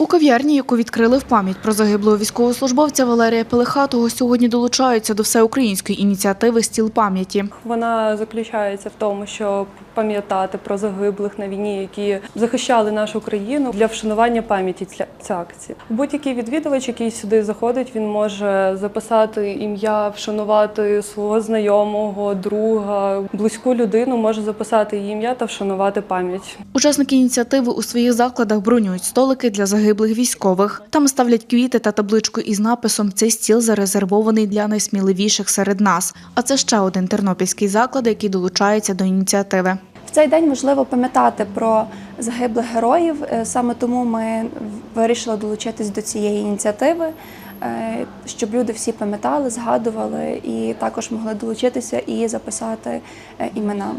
У кав'ярні, яку відкрили в пам'ять про загиблого військовослужбовця Валерія Пелехатого, сьогодні долучаються до всеукраїнської ініціативи Стіл пам'яті. Вона заключається в тому, щоб пам'ятати про загиблих на війні, які захищали нашу країну для вшанування пам'яті ця- акція. Будь-який відвідувач, який сюди заходить, він може записати ім'я, вшанувати свого знайомого, друга, близьку людину, може записати її ім'я та вшанувати пам'ять. Учасники ініціативи у своїх закладах бронюють столики для загиблих військових. Там ставлять квіти та табличку із написом Цей стіл зарезервований для найсміливіших серед нас. А це ще один тернопільський заклад, який долучається до ініціативи. В цей день важливо пам'ятати про загиблих героїв. Е, Саме тому ми вирішили долучитись до цієї ініціативи, е, щоб люди всі пам'ятали, згадували і також могли долучитися і записати е, імена.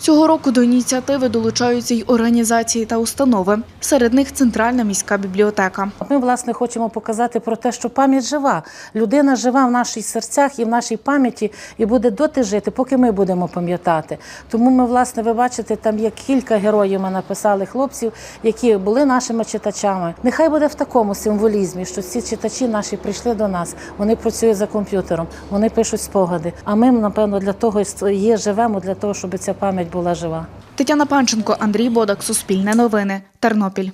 Цього року до ініціативи долучаються й організації та установи. Серед них Центральна міська бібліотека. Ми власне хочемо показати про те, що пам'ять жива. Людина жива в наших серцях і в нашій пам'яті, і буде доти жити, поки ми будемо пам'ятати. Тому ми, власне, ви бачите, там є кілька героїв. Ми написали хлопців, які були нашими читачами. Нехай буде в такому символізмі, що ці читачі наші прийшли до нас. Вони працюють за комп'ютером, вони пишуть спогади. А ми, напевно, для того є живемо, для того, щоб ця пам'ять була жива. Тетяна Панченко, Андрій Бодак, Суспільне новини, Тернопіль.